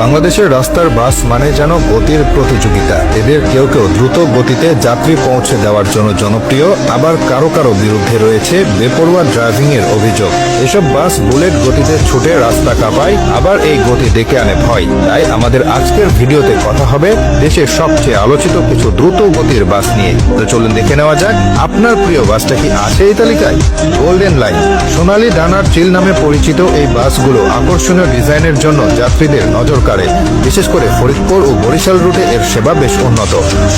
বাংলাদেশের রাস্তার বাস মানে যেন গতির প্রতিযোগিতা। এদের কেউ কেউ দ্রুত গতিতে যাত্রী পৌঁছে দেওয়ার জন্য জনপ্রিয়, আবার কারও কারও বিরুদ্ধে রয়েছে বেপরোয়া ড্রাইভিং এর অভিযোগ। এসব বাস বুলেট গতিতে ছুটে রাস্তা কাঁপায়, আবার এই গতি ডেকে আনে ভয়। তাই আমাদের আজকের ভিডিওতে কথা হবে দেশের সবচেয়ে আলোচিত কিছু দ্রুত গতির বাস নিয়ে। তো চলুন দেখে নেওয়া যাক, আপনার প্রিয় বাসটা কি আছে এই তালিকায়? গোল্ডেন লাইন সোনালী ডানার চিল নামে পরিচিত এই বাসগুলো আকর্ষণীয় ডিজাইনের জন্য যাত্রীদের নজর কাড়ে বিশেষ করে ফরিদপুর ও বরিশাল রুটে এর সেবা বেশ উন্নত।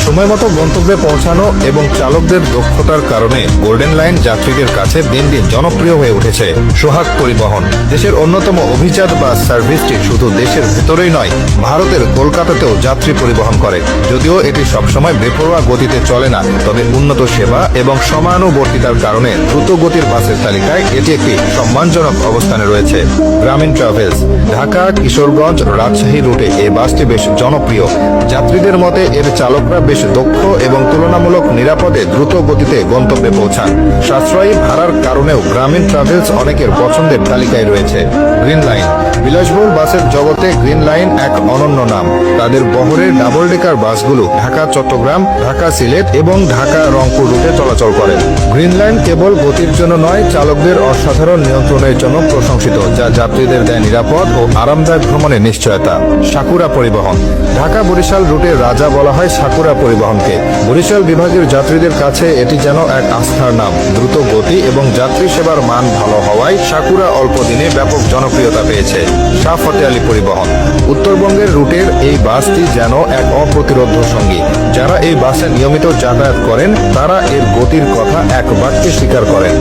সময় মতো গন্তব্যে পৌঁছানো এবং চালকদের দক্ষতার কারণে গোল্ডেন লাইন যাত্রীদের কাছে দিন দিন জনপ্রিয় হয়ে উঠেছে সোহাগ পরিবহন। দেশের অন্যতম অভিজাত বাস সার্ভিসটি শুধু দেশের ভেতরেই নয়, ভারতের কলকাতাতেও যাত্রী পরিবহন করে। যদিও এটি সবসময় বেপরোয়া গতিতে চলে না, তবে উন্নত সেবা এবং সমানুবর্তিতার কারণে দ্রুত গতির বাসের তালিকায় এটি একটি সম্মানজনক অবস্থানে রয়েছে। গ্রামীণ ট্রাভেলস, ঢাকা, কিশোরগঞ্জ, রাজশাহী রুটে এই বাসটি বেশ জনপ্রিয়। যাত্রীদের মতে, এর চালকরা বেশ দক্ষ এবং তুলনামূলক নিরাপদে দ্রুত গতিতে গন্তব্যে পৌঁছান। সাশ্রয়ী ভাড়ার কারণেও গ্রামীণ ট্রাভেলস অনেকের পছন্দের তালিকায় রয়েছে। Green Line. বিলাসবহুল বাসের জগতে গ্রিন লাইন এক অনন্য নাম। তাদের বহরের ডাবল ডেকার বাসগুলো ঢাকা, চট্টগ্রাম, ঢাকা, সিলেট এবং ঢাকা, রংপুর রুটে চলাচল করে। গ্রিন লাইন কেবল গতির জন্য নয়, চালকদের অসাধারণ নিয়ন্ত্রণের জন্য প্রশংসিত, যা যাত্রীদের দেয় নিরাপদ ও আরামদায়ক ভ্রমণের নিশ্চয়তা। সাকুরা পরিবহন। ঢাকা বরিশাল রুটের রাজা বলা হয় সাকুরা পরিবহনকে। বরিশাল বিভাগের যাত্রীদের কাছে এটি যেন এক আস্থার নাম। দ্রুত গতি এবং যাত্রী সেবার মান ভালো হওয়ায় সাকুরা অল্প দিনে ব্যাপক জনপ্রিয়তা পেয়েছে। শাহ ফতে আলী পরিবহন। উত্তরবঙ্গের রুটের এই বাসটি যেন এক অপ্রতিরোধ্য সঙ্গী। যারা এই বাসে নিয়মিত যাতায়াত করেন, তারা এর গতির কথা এক বাক্যে স্বীকার করেন।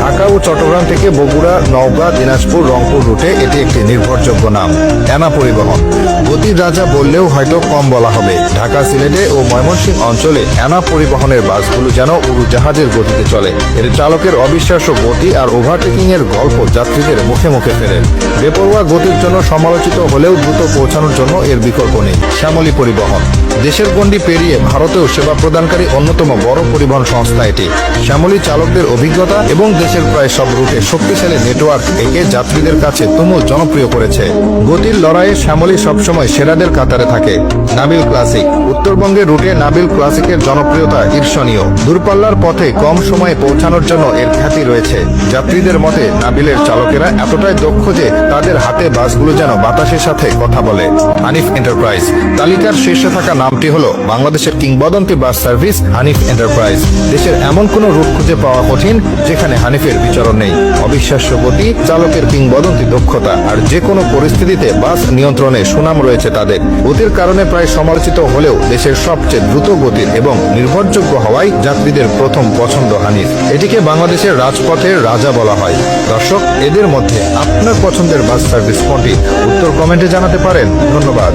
ঢাকা ও চট্টগ্রাম থেকে বগুড়া, নওগাঁ, দিনাজপুর, রংপুর রুটে এটি একটি নির্ভরযোগ্য নাম। এনা পরিবহন। গতির রাজা বললেও হয়তো কম বলা হবে। ঢাকা, সিলেটে ও ময়মনসিংহ অঞ্চলে এনা পরিবহনের বাসগুলো যেন উড়োজাহাজের গতিতে চলে। এর চালকের অবিশ্বাস্য গতি আর ওভারটেকিং এর গল্প যাত্রীদের মুখে মুখে ফেরেন বেপরোয়া গতির জন্য সমালোচিত হলেও দ্রুত পৌঁছানোর জন্য এর বিকল্প নেই। শ্যামলী পরিবহন। দেশের গণ্ডি পেরিয়ে ভারতেও সেবা প্রদানকারী অন্যতম বড় পরিবহন সংস্থা এটি। শ্যামলী চালকদের অভিজ্ঞতা এবং দেশের প্রায় সব রুটে শক্তিশালী নেটওয়ার্ক একে যাত্রীদের কাছে তুমুল জনপ্রিয় করেছে। গতির লড়াইয়ে শ্যামলী সবসময় সেরাদের কাতারে থাকে। নাবিল ক্লাসিক। উত্তরবঙ্গের রুটে নাবিল ক্লাসিকের জনপ্রিয়তা ঈর্ষণীয়। দূরপাল্লার পথে কম সময়ে পৌঁছানোর জন্য এর খ্যাতি রয়েছে। যাত্রীদের মতে, নাবিলের চালকেরা এতটাই দক্ষ যে তাদের হাতে বাসগুলো যেন বাতাসের সাথে কথা বলে। হানিফ এন্টারপ্রাইজ। তালিকার শীর্ষে থাকা নামটি হলো বাংলাদেশের কিংবদন্তি বাস সার্ভিস হানিফ এন্টারপ্রাইজ। দেশের এমন কোনো রুট খুঁজে পাওয়া কঠিন যেখানে হানিফের বিচরণ নেই। অবিশ্বাস্য গতি, চালকের কিংবদন্তি দক্ষতা আর যে কোনো পরিস্থিতিতে বাস নিয়ন্ত্রণে সুনাম রয়েছে তাদের। গতির কারণে প্রায় সমালোচিত হলেও দেশের সবচেয়ে দ্রুত গতির এবং নির্ভরযোগ্য হওয়ায় যাত্রীদের প্রথম পছন্দ হানিফ। এটিকে বাংলাদেশের রাজপথের রাজা বলা হয়। দর্শক, এদের মধ্যে আপনার পছন্দের বাস সার্ভিস কোনটি? উত্তর কমেন্টে জানাতে পারেন। ধন্যবাদ।